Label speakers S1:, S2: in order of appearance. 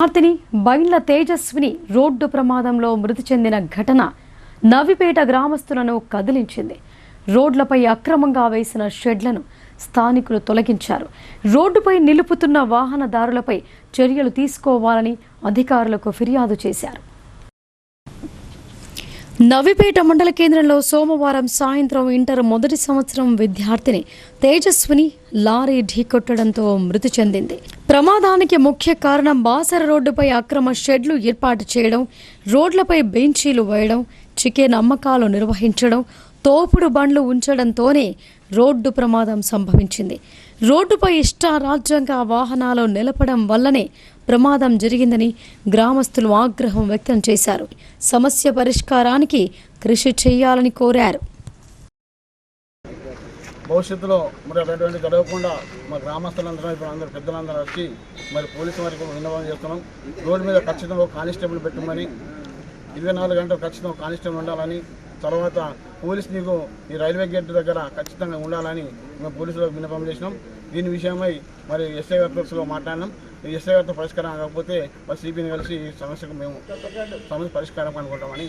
S1: విద్యార్థిని బైండ్ల తేజస్విని రోడ్డు ప్రమాదంలో మృతి చెందిన ఘటన నవిపేట గ్రామస్తులను కదిలించింది. రోడ్లపై అక్రమంగా వేసిన షెడ్లను స్థానికులు తొలగించారు. రోడ్డుపై నిలుపుతున్న వాహనదారులపై చర్యలు తీసుకోవాలని అధికారులకు ఫిర్యాదు చేశారు. నవిపేట మండల కేంద్రంలో సోమవారం సాయంత్రం ఇంటర్ మొదటి సంవత్సరం విద్యార్థిని తేజస్విని లారీ ఢీకొట్టడంతో మృతి చెందింది. ప్రమాదానికి ముఖ్య కారణం బాసర రోడ్డుపై అక్రమ షెడ్లు ఏర్పాటు చేయడం రోడ్లపై బెంచీలు వేయడం చికెన్ అమ్మకాలు నిర్వహించడం తోపుడు బండ్లు ఉంచడంతోనే రోడ్డు ప్రమాదం సంభవించింది. రోడ్డుపై ఇష్టారాజ్యంగా వాహనాలు నిలపడం వల్లనే ప్రమాదం జరిగిందని గ్రామస్తులు ఆగ్రహం వ్యక్తం చేశారు. సమస్య పరిష్కారానికి కృషి చేయాలని కోరారు.
S2: భవిష్యత్తులో మరి అటువంటి జరగకుండా మా గ్రామస్తులందరూ ఇప్పుడు అందరూ పెద్దలందరూ వచ్చి మరి పోలీసు వారికి కూడా చేస్తున్నాం. రోడ్డు మీద ఖచ్చితంగా ఒక కానిస్టేబుల్ పెట్టమని ఇరవై నాలుగు గంటలు ఖచ్చితంగా కానిస్టేబుల్ ఉండాలని తర్వాత పోలీస్ నీకు ఈ రైల్వే గేట్ దగ్గర ఖచ్చితంగా ఉండాలని మేము పోలీసులకు విన్నపం చేసినాం. దీని విషయమై మరి ఎస్ఐ గారితో మాట్లాడినాం. ఈ ఎస్ఐ గారితో పరిష్కారం కాకపోతే మరి సిపిని కలిసి ఈ సమస్యకు మేము సమస్య పరిష్కారం అనుకుంటామని